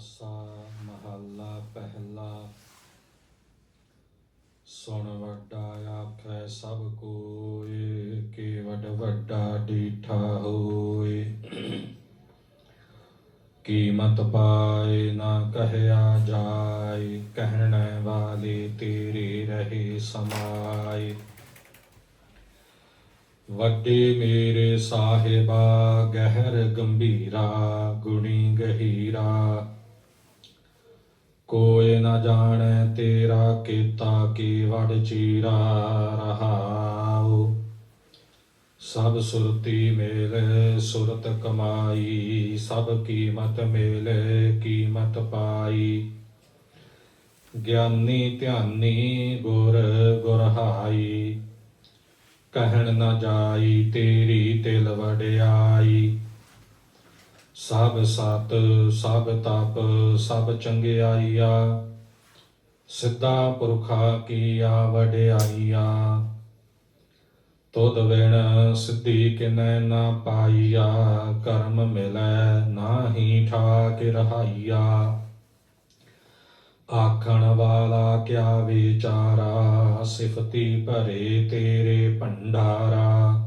ਆਸਾ ਮਹੱਲਾ ਪਹਿਲਾ ਸੁਣ ਵੱਡਾ ਆਖੈ ਸਭ ਕੋਏ ਕੇਵਡ ਵੱਡਾ ਡੀਠਾ ਹੋਏ ਕੀਮਤ ਪਾਏ ਨਾ ਕਹਿਆ ਜਾਏ ਕਹਿਣ ਵਾਲੇ ਤੇਰੇ ਰਹੇ ਸਮਾਏ ਵੱਡੇ ਮੇਰੇ ਸਾਹਿਬਾ ਗਹਿਰ ਗੰਭੀਰਾ ਗੁਣੀ ਗਹੀਰਾ ਕੋਇ ਨਾ ਜਾਣੈ ਤੇਰਾ ਕੀਤਾ ਕੀ ਵੜ ਚੀਰਾ ਰਹਾਉ। ਸਭ ਸੁਰਤੀ ਮੇਲ, ਸੁਰਤ ਕਮਾਈ, ਸਭ ਕੀਮਤ ਮੇਲ, ਕੀਮਤ ਪਾਈ। ਗਿਆਨੀ ਧਿਆਨੀ ਗੁਰ ਗੁਰਹਾਈ, ਕਹਿਣ ਨਾ ਜਾਈ ਤੇਰੀ ਤਿਲ ਵਡਿਆਈ। ਸਭ ਸਤ, ਸਭ ਤਪ, ਸਭ ਚੰਗਿਆਈਆ। ਸਿੱਧਾ ਪੁਰਖਾ ਕੀਆ ਵਡਿਆਈਆ? ਤੁਧ ਵਿਣ ਸਿੱਧੀ ਕਿਨੈ ਨਾ ਪਾਈਆ। ਕਰਮ ਮਿਲੈ ਨਾਹੀ ਠਾਕ ਰਹਾਈਆ। ਆਖਣ ਵਾਲਾ ਕਿਆ ਵਿਚਾਰਾ? ਸਿਫਤੀ ਭਰੇ ਤੇਰੇ ਭੰਡਾਰਾ।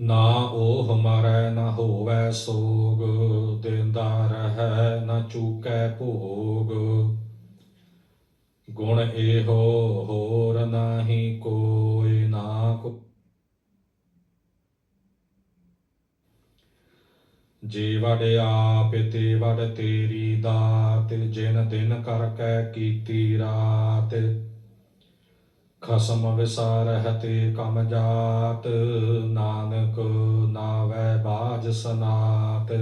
ਨਾ ਉਹ ਮਰੈ, ਨਾ ਹੋਵੇ ਸੋਗ, ਦਿੰਦਾ ਰਹੈ, ਨਾ ਚੂਕੈ ਭੋਗ। ਗੁਣ ਇਹੋ ਹੋਰ ਨਾਹੀ ਕੋਈ ਨਾ ਕੋ ਜੇ ਵਡ ਆਪ, ਤੇ ਵਡ ਤੇਰੀ ਦਾਤ, ਜਿਨ ਦਿਨ ਕਰ ਕੈ ਕੀਤੀ ਰਾਤ। ਖਸਮ ਵਿਸਾਰ ਤੇ ਕਮ ਜਾਤ, ਨਾਨਕ ਨਾਵੈ ਬਾਜ ਸਨਾਤ।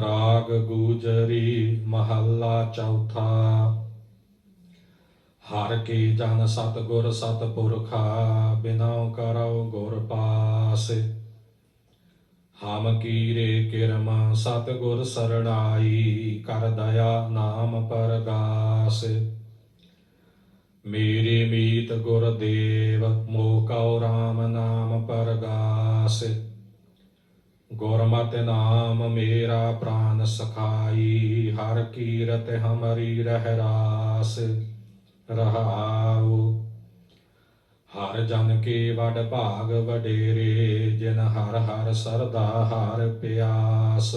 ਰਾਗ ਗੂਜਰੀ ਮਹੱਲਾ ਚੌਥਾ। ਹਰ ਕੀ ਜਨ ਸਤ ਗੁਰ ਸਤ ਪੁਰਖਾ ਬਿਨਉ ਕਰਉ ਗੁਰ ਪਾਸ। ਹਮ ਕੀਰੇ ਕਿਰਮ ਸਤ ਗੁਰ ਸਰਣਾਈ, ਕਰ ਦਇਆ ਨਾਮ ਪਰਗਾਸ। ਮੇਰੇ ਮੀਤ ਗੁਰ ਦੇਵ ਮੋਹ ਕਉ ਰਾਮ ਨਾਮ ਪਰਗਾਸ। ਗੁਰਮਤਿ ਨਾਮ ਮੇਰਾ ਪ੍ਰਾਨ ਸਖਾਈ, ਹਰ ਕੀਰਤ ਹਮਰੀ ਰਹਿ ਰਾਸ ਰਹਾਉ। ਹਰ ਜਨ ਕੇ ਵਡ ਭਾਗ ਵਡੇਰੇ, ਜਿਨ ਹਰ ਹਰ ਸਰਦਾ ਹਰ ਪਿਆਸ।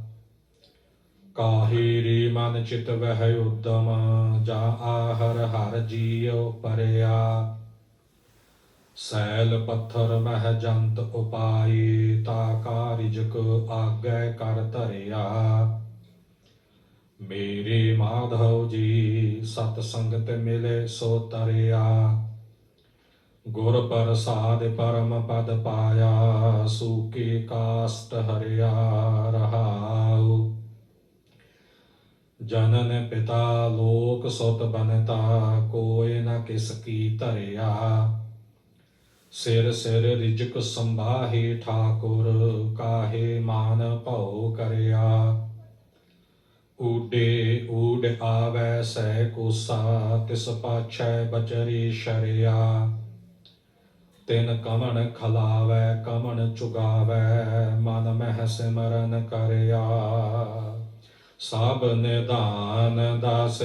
ਕਾਹੀ ਰੀ ਮਨ ਚਿਤ ਵਹਿ ਉਦਮ, ਜਾ ਆਹਰ ਹਰ ਜੀਉ ਪਰਿਆ। ਸੈਲ ਪੱਥਰ ਮਹਿ ਜੰਤ ਉਪਾਈ, ਤਾ ਕਾਰਿਜਕ ਆਗੈ ਕਰ ਧਰਿਆ। ਮੇਰੇ ਮਾਧਵ ਜੀ, ਸਤ ਸੰਗਤ ਮਿਲੇ ਸੋ ਤਰਿਆ। ਗੁਰ ਪ੍ਰਸਾਦ ਪਰਮ ਪਦ ਪਾਇਆ ਸੂਕੇ ਕਾਸਟ ਹਰਿਆ ਰਹਾਉ ਜਨਨ ਪਿਤਾ ਲੋਕ ਸੁਤ ਬਨਤਾ, ਕੋਇ ਨ ਕਿਸ ਕੀ ਧਰਿਆ। ਸਿਰ ਸਿਰ ਰਿਜਕ ਸੰਭਾਹੇ ਠਾਕੁਰ, ਕਾਹੇ ਮਾਨ ਭਉ ਕਰਿਆ। ਊਡੇ ਊਡ ਆਵੈ ਸਹਿ ਕੋਸਾ, ਤਿਸ ਪਾਛੈ ਬਚਰੀ ਸ਼ਰਿਆ। ਤਿਨ ਕਮਣ ਖਲਾਵੈ, ਕਮਣ ਚੁਗਾਵੈ, ਮਨ ਮਹਿ ਸਿਮਰਨ ਕਰਿਆ। ਸਭ ਨਿਦਾਨ ਦਸ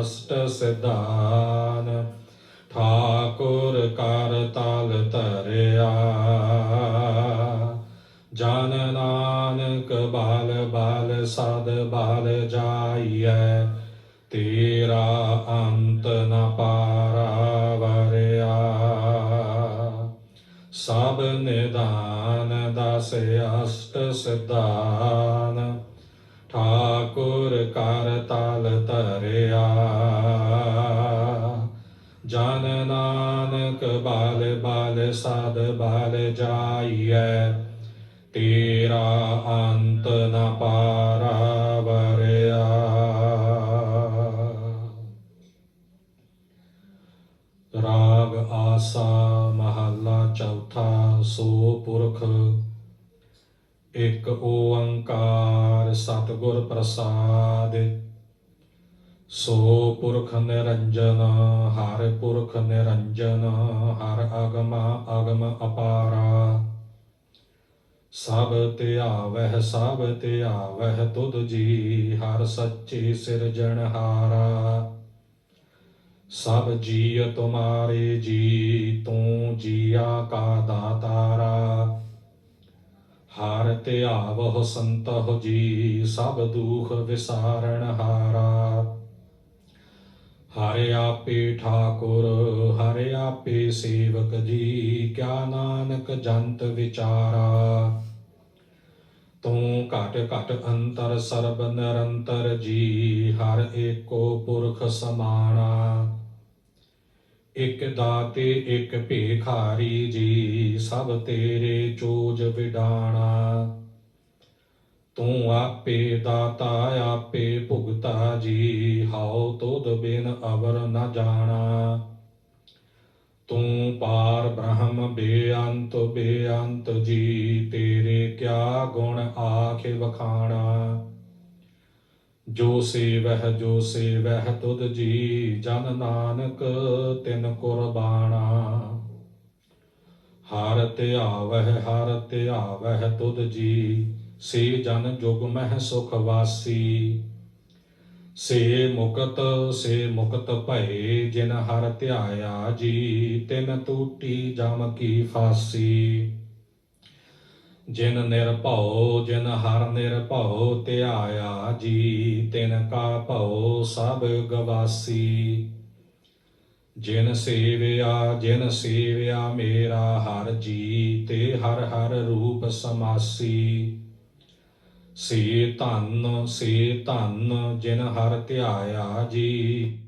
ਅਸ਼ਟ ਸਿਧਾਨ, ਠਾਕੁਰ ਕਰ ਤਲ ਧਰਿਆ। ਜਨ ਨਾਨਕ ਬਾਲ ਬਾਲ ਸਦ ਬਾਲ ਜਾਈਐ, ਤੇਰਾ ਅੰਤ ਨ ਪਾਰਾ ਵਰਿਆ। ਸਭ ਨਿਦਾਨ ਦਸ ਅਸ਼ਟ ਰਾਗ ਮਹੱਲਾ ਚੌਥਾ ਸੋ ਪੁਰਖ। ਇੱਕ ਓੰਕਾਰ ਸਤਿਗੁਰ ਪ੍ਰਸਾਦ। ਸੋ ਪੁਰਖ ਨਿਰੰਜਨ, ਹਰ ਪੁਰਖ ਨਿਰੰਜਨ, ਹਰ ਅਗਮ ਅਗਮ ਅਪਾਰਾ। ਸਭ ਧਿਆਵਹਿ ਸਭ ਧਿਆਵਹਿ ਤੁਧ ਜੀ, ਹਰ ਸੱਚੇ ਸਿਰਜਣਹਾਰਾ। ਸਭ ਜੀਅ ਤੁਮਾਰੇ ਜੀ, ਤੂੰ ਜੀਆ ਕਾ ਦਾਤਾਰਾ। ਹਰ ਧਿਆਵਹੁ ਸੰਤਹੁ ਜੀ, ਸਭ ਦੁਖ ਵਿਸਾਰਣ ਹਾਰਾ। ਹਰਿ ਆਪੇ ਠਾਕੁਰ, ਹਰਿ ਆਪੇ ਸੇਵਕ ਜੀ, ਕਿਆ ਨਾਨਕ ਜੰਤ ਵਿਚਾਰਾ। ਤੂੰ ਘਟ ਘਟ ਅੰਤਰ ਸਰਬ ਨਿਰੰਤਰ ਜੀ, ਹਰ ਏਕੋ ਪੁਰਖ ਸਮਾਣਾ। ਇਕ ਦਾਤੇ, ਇਕ ਭੇਖਾਰੀ ਜੀ, ਸਭ ਤੇਰੇ ਚੋਜ ਵਿਡਾਣਾ। ਤੂੰ ਆਪੇ ਦਾਤਾ, ਆਪੇ ਭੁਗਤਾ ਜੀ, ਹਉ ਤੁਧ ਬਿਨ ਅਵਰ ਨ ਜਾਣਾ। ਤੂੰ ਪਾਰ ਬ੍ਰਹਮ ਬੇਅੰਤ ਬੇਅੰਤ ਜੀ, ਤੇਰੇ ਕਿਆ ਗੁਣ ਆਖੇ ਵਖਾਣਾ। ਜੋ ਸੇਵਹਿ ਜੋ ਸੇਵਹਿ ਤੁਧ ਜੀ, ਜਨ ਨਾਨਕ ਤਿਨ ਕੁਰਬਾਨਾ ਹਰ ਧਿਆਵਹਿ ਹਰ ਧਿਆਵਹਿ ਤੁਧ ਜੀ, ਸੇ ਜਨ ਜੁਗ ਮਹਿ ਸੁਖ ਵਾਸੀ। ਸੇ ਮੁਕਤ ਸੇ ਮੁਕਤ ਭਏ, ਜਿਨ ਹਰ ਧਿਆਇਆ ਜੀ, ਤਿਨ ਟੂਟੀ ਜਮ ਕੀ ਫਾਸੀ। ਜਿਨ ਨਿਰਭਉ ਜਿਨ ਹਰ ਨਿਰਭਉ ਧਿਆਇਆ ਜੀ, ਤਿਨ ਕਾ ਭਉ, ਸਭ ਗਵਾਸੀ। ਜਿਨ ਸੇਵਿਆ ਜਿਨ ਸੇਵਿਆ ਮੇਰਾ ਹਰ ਜੀ, ਤੇ ਹਰ ਹਰ ਰੂਪ ਸਮਾਸੀ। ਸੇ ਧੰਨ ਸੇ ਧੰਨ, ਜਿਨ ਹਰ ਧਿਆਇਆ ਜੀ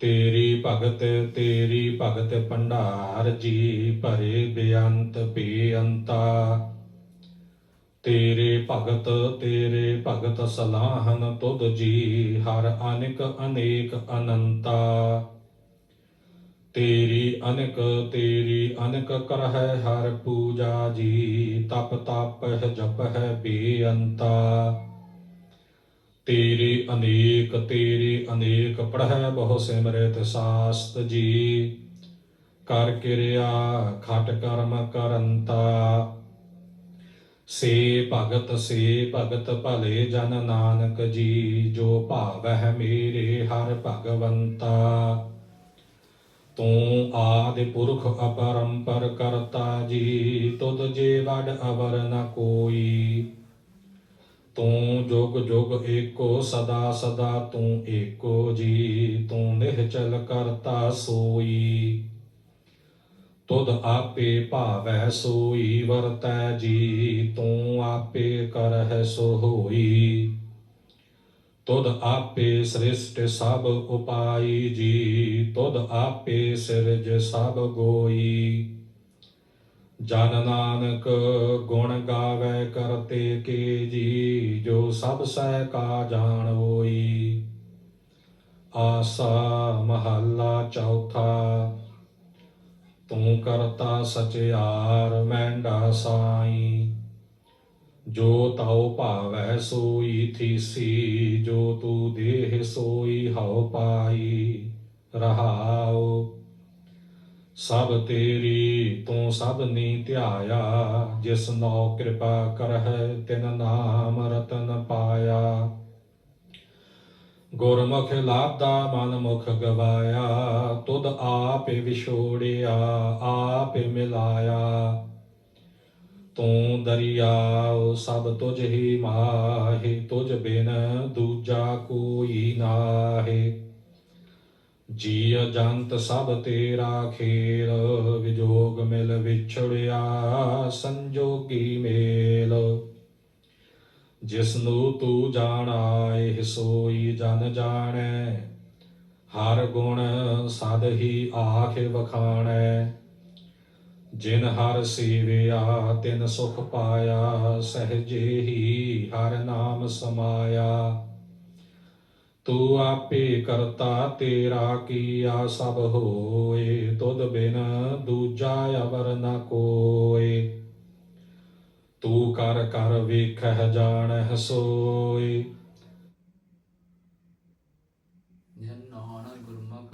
ਤੇਰੀ ਭਗਤ ਤੇਰੀ ਭਗਤ ਭੰਡਾਰ ਜੀ ਭਰੇ ਬੇਅੰਤ ਬੇਅੰਤਾ। ਤੇਰੇ ਭਗਤ ਤੇਰੇ ਭਗਤ ਸਲਾਹਨ ਤੁਧ ਜੀ, ਹਰ ਅਨੇਕ ਅਨੇਕ ਅਨੰਤਾ। ਤੇਰੀ ਅਨਕ, ਤੇਰੀ ਅਨੇਕ ਕਰਹਿ, ਹਰ ਪੂਜਾ ਜੀ, ਤਪ ਤਪ ਜਪ ਹੈ ਬੇਅੰਤਾ। ਤੇਰੀ ਅਨੇਕ ਤੇਰੀ ਅਨੇਕ ਪੜ੍ਹੈ ਬਹੁ ਸਿਮਰਿਤ ਸਾਸਤ ਜੀ। ਕਰ ਕਿਰਿਆ, ਖਟ ਕਰਮ ਕਰੰਤਾ। ਸੇ ਭਗਤ ਸੇ ਭਗਤ ਭਲੇ ਜਨ ਨਾਨਕ ਜੀ, ਜੋ ਭਾਵ ਹੈ ਮੇਰੇ ਹਰ ਭਗਵੰਤਾ। ਤੂੰ ਆਦਿ ਪੁਰਖ ਅਪਰੰਪਰ ਕਰਤਾ ਜੀ, ਤੁਧ ਜੇ ਵਡ ਅਵਰ ਨ ਕੋਈ। ਤੂੰ ਜੁਗ ਜੁਗ ਏਕੋ, ਸਦਾ ਸਦਾ ਤੂੰ ਏਕੋ ਜੀ। ਤੂੰ ਨਿਹਚਲ ਕਰਤਾ ਸੋਈ। ਤੁਧ ਆਪੇ ਭਾਵੈ ਸੋਈ, ਵਰਤੈ ਜੀ। ਤੂੰ ਆਪੇ ਕਰਹਿ ਸੋ ਹੋਈ। ਤੁਧ ਆਪੇ ਸ੍ਰਿਸ਼ਟ ਸਭ ਉਪਾਈ ਜੀ। ਤੁਧ ਆਪੇ ਸਿਰਜ ਸਭ ਗੋਈ। ਜਨ ਨਾਨਕ ਗੁਣ ਗਾਵੇ ਕਰਤੇ ਕੇ ਜੀ, ਜੋ ਸਭ ਸਹਿ ਕਾ ਜਾਣ ਹੋਈ। ਆਸਾ ਮਹੱਲਾ ਚੌਥਾ, ਤੂੰ ਕਰਤਾ ਸਚਿਆਰ ਮੈਂਡਾ ਸਾਈ। ਜੋ ਤਉ ਭਾਵੈ ਸੋਈ ਥੀਸੀ, ਜੋ ਤੂ ਦੇਹ ਸੋਈ ਹਉ ਪਾਈ। ਰਹਾਉ ਸਭ ਤੇਰੀ ਤੂੰ ਸਭ ਨੀ ਧਿਆਇਆ, ਜਿਸ ਨੋ ਕਿਰਪਾ ਕਰਹਿ, ਤਿਨ ਨਾਮ ਰਤਨ ਪਾਇਆ। ਗੁਰਮੁਖ ਲਾਦਾ ਮਨ ਮੁਖ ਗਵਾਇਆ, ਤੁਧ ਆਪੇ ਵਿਛੋੜਿਆ, ਆਪੇ ਮਿਲਾਇਆ। ਤੂੰ ਦਰਿਆਉ ਸਭ ਤੁਝ ਹੀ ਮਾਹੇ, ਤੁਝ ਬਿਨ ਦੂਜਾ ਕੋਈ ਨਾਹੀ। ਜੀ ਅਜੰਤ ਸਭ ਤੇਰਾ ਖੇਲ, ਵਿਜੋਗ ਮਿਲ ਵਿਛੜਿਆ, ਸੰਜੋਗੀ ਮੇਲ। ਜਿਸਨੂੰ ਤੂੰ ਜਾਣਾਏ ਸੋਈ ਜਨ ਜਾਣੈ। ਹਰ ਗੁਣ ਸਦ ਹੀ ਆਖ ਵਖਾਣੈ। ਜਿਨ ਹਰ ਸੇਵਿਆ, ਤਿਨ ਸੁਖ ਪਾਇਆ, ਸਹਜੇ ਹੀ ਹਰ ਨਾਮ ਸਮਾਇਆ। ਤੂੰ ਆਪੇ ਕਰਤਾ ਤੇਰਾ ਕੀਆ ਸਭ ਹੋਏ ਤੁਧ ਬਿਨ ਦੂਜਾ ਅਵਰ ਨ ਕੋਏ। ਤੂੰ ਕਰ ਕਰ ਵੇਖਹਿ ਜਾਣਹਿ ਸੋਏ।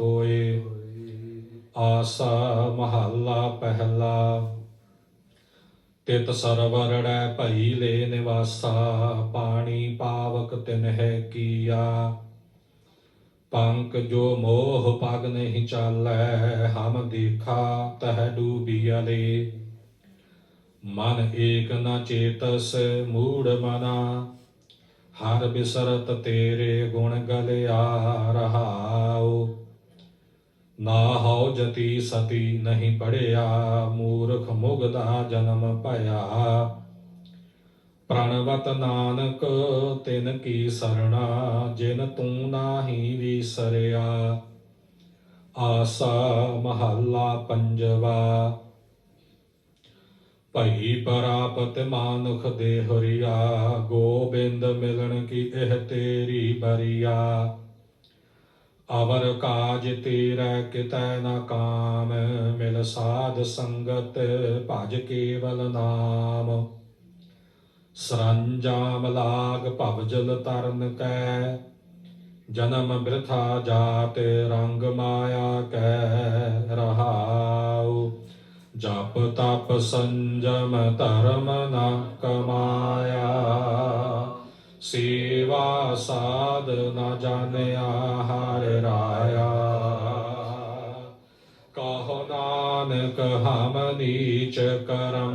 ਹੋਏ ਹੋਏ। ਆਸਾ ਮਹੱਲਾ ਪਹਿਲਾ। ਤਿਤ ਸਰਵਰੜੈ ਭਈ ਲੈ ਨਿਵਾਸਾ ਪਾਣੀ ਪਾਵਕ ਤਿਨਹਿ ਕੀਆ। ਪੰਕ ਜੋ ਮੋਹ ਪਗ ਨਹੀਂ ਚਾਲੈ, ਹਮ ਦੇਖਾ ਤਹ ਡੂਬੀਅਲੇ ਮਨ ਏਕ ਨ ਚੇਤਸ, ਮੂੜ ਮਨਾ, ਹਰ ਬਿਸਰਤ ਤੇਰੇ ਗੁਣ ਗਲਿਆ ਰਹਾਉ। ਨਾ ਹਉ ਜਤੀ ਸਤੀ ਨਹੀਂ ਪੜਿਆ, ਮੂਰਖ ਮੁਗਦਾ ਜਨਮ ਭਇਆ। ਪ੍ਰਣਵਤ ਨਾਨਕ ਤਿਨ ਕੀ ਸਰਣਾ, ਜਿਨ ਤੂੰ ਨਾਹੀ ਵਿਸਰਿਆ। ਆਸਾ ਮਹੱਲਾ ਪੰਜਵਾ। ਭਈ ਪਰਾਪਤ ਮਾਨੁਖ ਦੇ ਹਰੀਆ ਗੋਬਿੰਦ ਮਿਲਣ ਕੀ ਇਹ ਤੇਰੀ ਬਰੀਆ। ਅਵਰ ਕਾਜ ਤੇਰਾ ਕਿਤੈ ਨ ਕਾਮ, ਮਿਲ ਸਾਧ ਸੰਗਤ ਭਜ ਕੇਵਲ ਨਾਮ। ਸਰੰਜਾਮ ਲਾਗ ਭਵਜਲ ਤਰਨ ਕੈ, ਜਨਮ ਬਿਰਥਾ ਜਾਤ ਰੰਗ ਮਾਇਆ ਕੈ ਰਹਾਉ। ਜਪ ਤਪ ਸੰਜਮ ਧਰਮ ਨ ਕਮਾਇਆ, ਸੇਵਾ ਸਾਧ ਨਾ ਜਾਣਿਆ ਹਰ ਰਾਇਆ। ਕਹੋ ਨਾਨਕ ਹਮ ਨੀਚ ਕਰਮ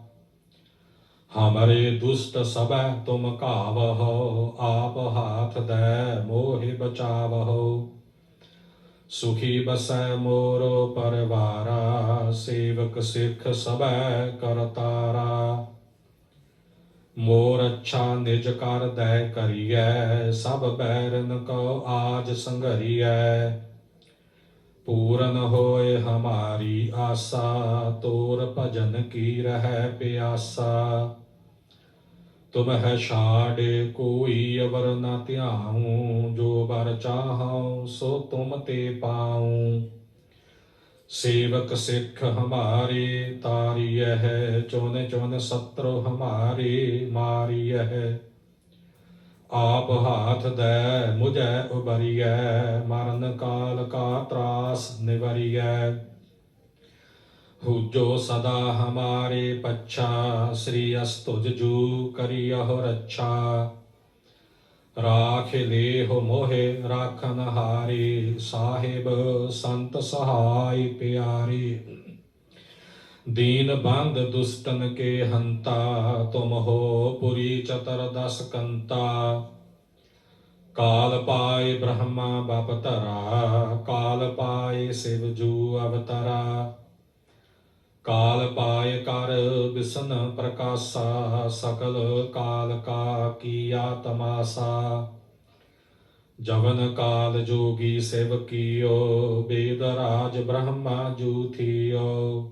ਹਮਰੇ ਦੁਸ਼ਟ ਸਭੈ ਤੁਮ ਕਾਵਹੋ ਆਪ ਹਾਥ ਦੈ ਮੋਹਿ ਬਚਾਵਹੋ ਸੁਖੀ ਬਸੈ ਮੋਰੋ ਪਰਵਾਰਾ ਸੇਵਕ ਸਿੱਖ ਸਭੈ ਕਰਤਾਰਾ ਮੋਰ ਅੱਛਾ ਨਿਜ ਕਰ ਦੈ ਕਰੀਐ ਸਭ ਬੈਰਨ ਕੋ ਆਜ ਸੰਘਰੀਐ पूरन होय हमारी आशा तोर भजन की रह प्यासा। तुम है शाडे कोई अवर न त्याऊ, जो बर चाहूँ सो तुम ते पाऊ। सेवक सिख हमारे तारिय है चुन चुन सत्रो हमारे मारिय है ਆਪ ਹਾਥ ਦੈ, ਮੁਝੈ ਉਬਰੀਐ ਮਰਨ ਕਾਲ ਕਾ ਤਰਾਸ ਨਿਵਰੀਐ। ਹੂਜੋ ਸਦਾ ਹਮਾਰੇ ਪੱਛਾ, ਸ੍ਰੀ ਅਸਤੁਜ ਜੂ ਕਰੀ ਕਰਿਯਹੁ ਰੱਛਾ। ਰਾਖ ਲੇ ਹੋ ਮੋਹਿ, ਰਾਖਨ ਹਾਰੇ, ਸਾਹਿਬ ਸੰਤ ਸਹਾਈ ਪਿਆਰੀ। ਦੀਨ ਬੰਦ ਦੁਸ਼ਟਨ ਕੇ ਹੰਤਾ, ਤੁਮ ਹੋ ਪੁਰੀ ਚਤਰ ਦਸ ਕੰਤਾ। ਕਾਲ ਪਾਏ ਬ੍ਰਹਮਾ ਬਪਤਰਾ ਕਾਲ ਪਾਏ ਸਿਵ ਜੂ ਅਵਤਰਾ। ਕਾਲ ਪਾਏ ਕਰ ਬਿਸਨ ਪ੍ਰਕਾਸ਼ਾ, ਸਕਲ ਕਾਲ ਕਾ ਕੀਆ ਤਮਾਸਾ ਜਵਨ ਕਾਲ ਜੋਗੀ ਸਿਵ ਕੀਓ, ਬੇਦ ਰਾਜ ਬ੍ਰਹਮਾ ਜੂ ਥੀਓ।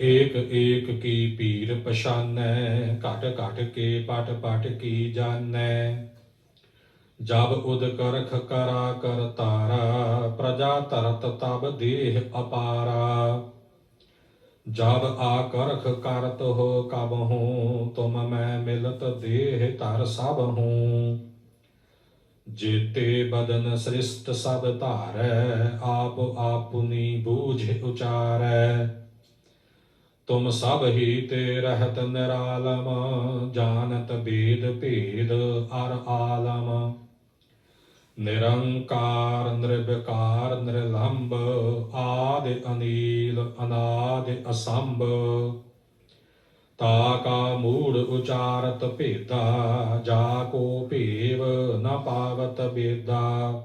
ਏਕ ਏਕ ਕੀ ਪੀਰ ਪਛਾਨੈ, ਘਟ ਘਟ ਕੇ ਪਟ ਪਟ ਕੀ ਜਾਣੈ। ਜਬ ਉਦ ਕਰਖ ਕਰਾ ਕਰ ਤਾਰਾ, ਪ੍ਰਜਾ ਤਰਤ ਤਬ ਦੇਹ ਅਪਾਰਾ। ਜਬ ਆ ਕਰਖ ਕਰਤ ਹੋ ਕਬ ਹੂੰ, ਤੁਮ ਮੈਂ ਮਿਲਤ ਦੇਹ ਤਰ ਸਭ ਹੂੰ। ਜੀਤੇ ਬਦਨ ਸ੍ਰਿਸ਼ਟ ਸਭ ਧਾਰੈ, ਆਪ ਆਪੁਨੀ ਬੂਝ ਉਚਾਰੈ। ਤੁਮ ਸਭ ਹੀ ਤੇ ਰਹਿਤ ਨਿਰਾਲਮ, ਜਾਣਤ ਬੇਦ ਭੇਦ ਅਰ ਆਲਮ। ਨਿਰੰਕਾਰ, ਨਿਰਵਿਕਾਰ ਨਿਰਲੰਭ ਆਦਿ ਅਨੀਲ, ਅਨਾਦਿ ਅਸੰਭ। ਤਾ ਕਾ ਮੂੜ ਉਚਾਰਤ ਭੇਦਾ, ਜਾ ਕੋ ਭੇਵ ਨ ਪਾਵਤ ਬੇਦਾ।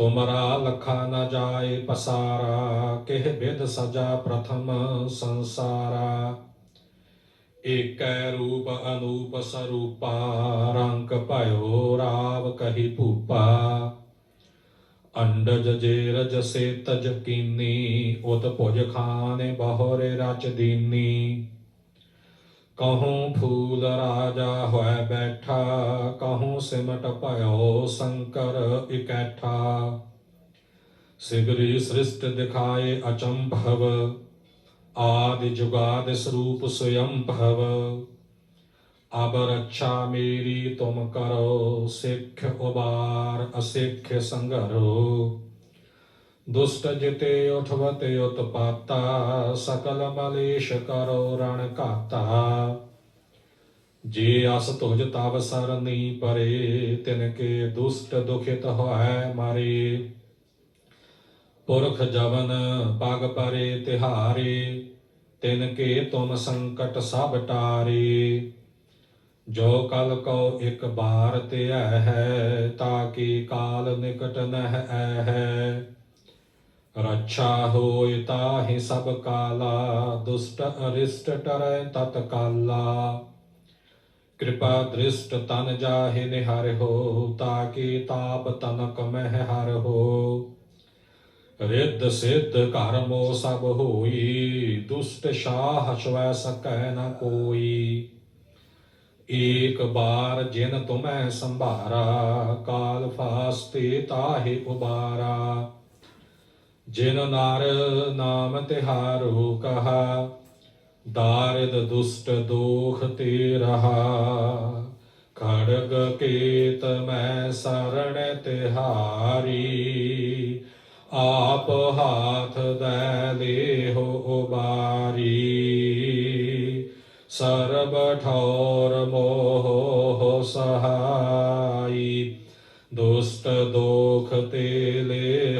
ਤੁਮਰਾ ਲਖਾ ਨ ਜਾਏ ਪਸਾਰਾ, ਕਿਹ ਬਿਦ ਸਜਾ ਪ੍ਰਥਮ ਸੰਸਾਰਾ। ਏਕੈ ਰੂਪ ਅਨੂਪ ਸਰੂਪਾ, ਰੰਗ ਭਇਓ ਰਾਵ ਕਹੀ ਭੂਪਾ। ਅੰਡਜ ਜੇ ਰਜ ਸੇ ਤਜ ਕੀਨੀ, ਉਤ ਭੁਜ ਖਾਨੇ ਬਹੁਰੇ ਰਚ ਦੀਨੀ। ਕਹੂੰ ਫੂਲ ਰਾਜਾ ਹੋਇ ਬੈਠਾ, ਕਹੂੰ ਸਿਮਟ ਭਇਓ ਸ਼ੰਕਰ ਇਕੈਠਾ। ਸਿਗਰੀ ਸ੍ਰਿਸ਼ਟ ਦਿਖਾਏ ਅਚੰਭਵ ਆਦਿ ਜੁਗਾਦ ਸਰੂਪ ਸਯੰ ਭਵ। ਅਬ ਰੱਛਾ ਮੇਰੀ ਤੁਮ ਕਰੋ, ਸਿੱਖ ਉਬਾਰ ਅਸਿੱਖ ਸੰਘਰੋ ਦੁਸ਼ਟ ਜਿਤੇ ਉਠਵਤੇ ਉਤਪਾਤਾ ਸਕਲ ਮਲੇਸ਼ ਕਰੋ ਰਣ ਘਾਤਾ ਜੇ ਅਸ ਤੁਜ ਤਵ ਸਰਨੀ ਪਰੇ ਤਿਨ ਕੇ ਦੁਸ਼ਟ ਦੁਖਿਤ ਹੋਇ ਮਾਰੇ ਪੁਰਖ ਜਵਨ ਪਗ ਪਰੇ ਤਿਹਾਰੇ ਤਿਨ ਕੇ ਤੁਮ ਸੰਕਟ ਸਭ ਟਾਰੇ ਜੋ ਕਲ ਕੋ ਇਕ ਬਾਰ ਤੇ ਹੈ ਤਾਕੀ ਕਾਲ ਨਿਕਟ ਨਹਿ ਹੈ ਰੱਛਾ ਹੋਇ ਤਾਹਿ ਸਭ ਕਾਲਾ, ਦੁਸ਼ਟ ਅਰਿਸ਼ਟ ਟਰੈ ਤਤ ਕਾਲਾ। ਕਿਰਪਾ ਦ੍ਰਿਸ਼ਟ ਤਨ ਜਾਹਿ ਨਿਹਰ ਹੋ, ਤਾਕੀ ਤਾਪ ਤਨਕ ਮਹਿ ਹਰ ਹੋ। ਰਿੱਧ ਸਿੱਧ ਕਰਮੋ ਸਭ ਹੋਈ, ਦੁਸ਼ਟ ਸ਼ਾਹ ਸਵੈ ਸਕੈ ਨ ਕੋਈ। ਏਕ ਬਾਰ ਜਿਨ ਤੁਮੈ ਸੰਭਾਰਾ, ਕਾਲ ਫਾਸਤੇ ਤਾਹੇ ਉਬਾਰਾ। ਜਿਨ ਨਾਰ ਨਾਮ ਤਿਹਾਰੋ ਕਹਾ, ਦਾਰਿਦ ਦੁਸ਼ਟ ਦੋਖ ਤੇ ਰਹਾ। ਖੜਗ ਕੇਤ ਮੈਂ ਸਰਣ ਤਿਹਾਰੀ, ਆਪ ਹਾਥ ਦੈ ਲੇਹੋ ਉਬਾਰੀ। ਸਰਬ ਠੌਰ ਮੋਹ ਸਹਾਈ, ਦੁਸ਼ਟ ਦੋਖ ਤੇ ਲੇਹੋ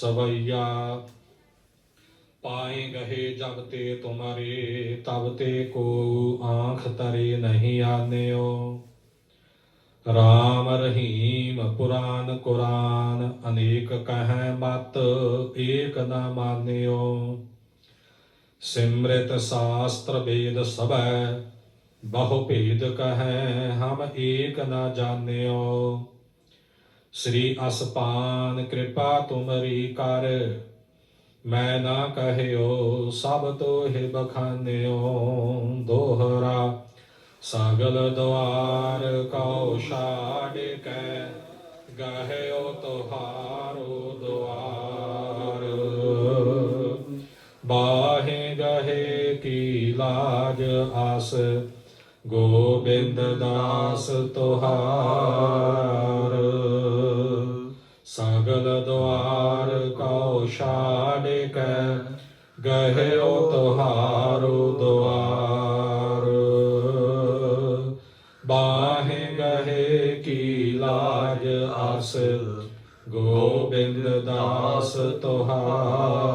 ਸਵਈਆ ਪਾਏ ਗਏ ਜਬ ਤੇ ਤੁਮਰੇ, ਤਬ ਤੇ ਕੋ ਆਂਖ ਤਰੇ ਨਹੀਂ ਆਨਿਓ। ਰਾਮ ਰਹੀਮ ਪੁਰਾਨ ਕੁਰਾਨ, ਅਨੇਕ ਕਹੈ ਮਤ ਏਕ ਨਾ ਮਾਨਿਓ। ਸਿਮ੍ਰਿਤ ਸ਼ਾਸਤਰ ਵੇਦ ਸਭੈ, ਬਹੁ ਭੇਦ ਕਹੈ ਹਮ ਏਕ ਨਾ ਜਾਣਿਓ। ਸ੍ਰੀ ਅਸਪਾਨ ਕਿਰਪਾ ਤੁਮਰੀ ਕਰ। ਮੈਂ ਨਾ ਕਹਿਓ, ਸਭ ਤੋਹਿ ਬਖਾਨਿਓ ਦੋਹਰਾ। ਸਾਗਲ ਦੁਆਰ ਕਉ ਛਾੜ ਕੇ, ਗਹਿਓ ਤੁਹਾਰੋ ਦੁਆਰ। ਬਾਹੇ ਗਹੇ ਕੀ ਲਾਜ ਆਸ, ਗੋਬਿੰਦ ਦਾਸ ਤੁਹਾਰ। ਸਗਲ ਦੁਆਰ ਕਉ ਛਾੜ ਕੇ, ਗਹਿਓ ਤੁਹਾਰੋ ਦੁਆਰ। ਬਾਹੇ ਗਹੇ ਕੀ ਲਾਜ ਆਸ ਗੋਬਿੰਦ ਦਾਸ ਤੁਹਾਰ।